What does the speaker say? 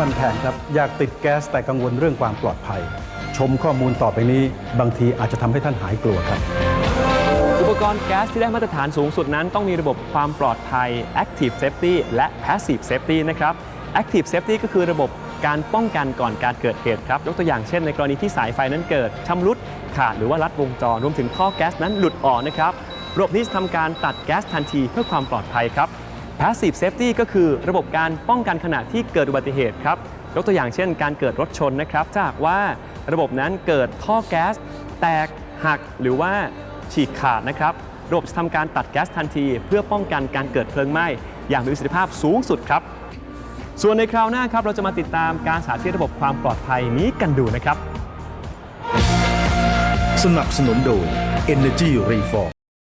มันแพงครับ อยากติดแก๊สแต่กังวลเรื่องความปลอดภัย ชมข้อมูลต่อไปนี้ บางทีอาจจะทำให้ท่านหายกลัวครับ อุปกรณ์แก๊สที่ได้มาตรฐานสูงสุดนั้น ต้องมีระบบความปลอดภัย Active Safety และ Passive Safety นะครับ Active Safety ก็คือระบบการป้องกันก่อนการเกิดเหตุครับ ยกตัวอย่างเช่นในกรณีที่สายไฟนั้นเกิดชำรุดขาดหรือว่าลัดวงจรรวมถึงท่อแก๊สนั้นหลุดออกนะครับระบบนี้จะทำการตัดแก๊สทันทีเพื่อความปลอดภัยครับ Passive Safety ก็คือระบบการป้องกันขณะที่เกิดอุบัติเหตุครับยกตัวอย่างเช่น การเกิดรถชนนะครับถ้าหากว่าระบบนั้นเกิดท่อแก๊ส แตกหักหรือว่าฉีกขาดนะครับระบบจะทำการตัดแก๊สทันที เพื่อป้องกันการเกิดเพลิงไหม้อย่างมีประสิทธิภาพสูงสุดครับ ส่วนในคราวหน้าครับเราจะมาติดตามการสาธิตระบบความปลอดภัยนี้กันดูนะครับ สนับสนุนโดย Energy Reform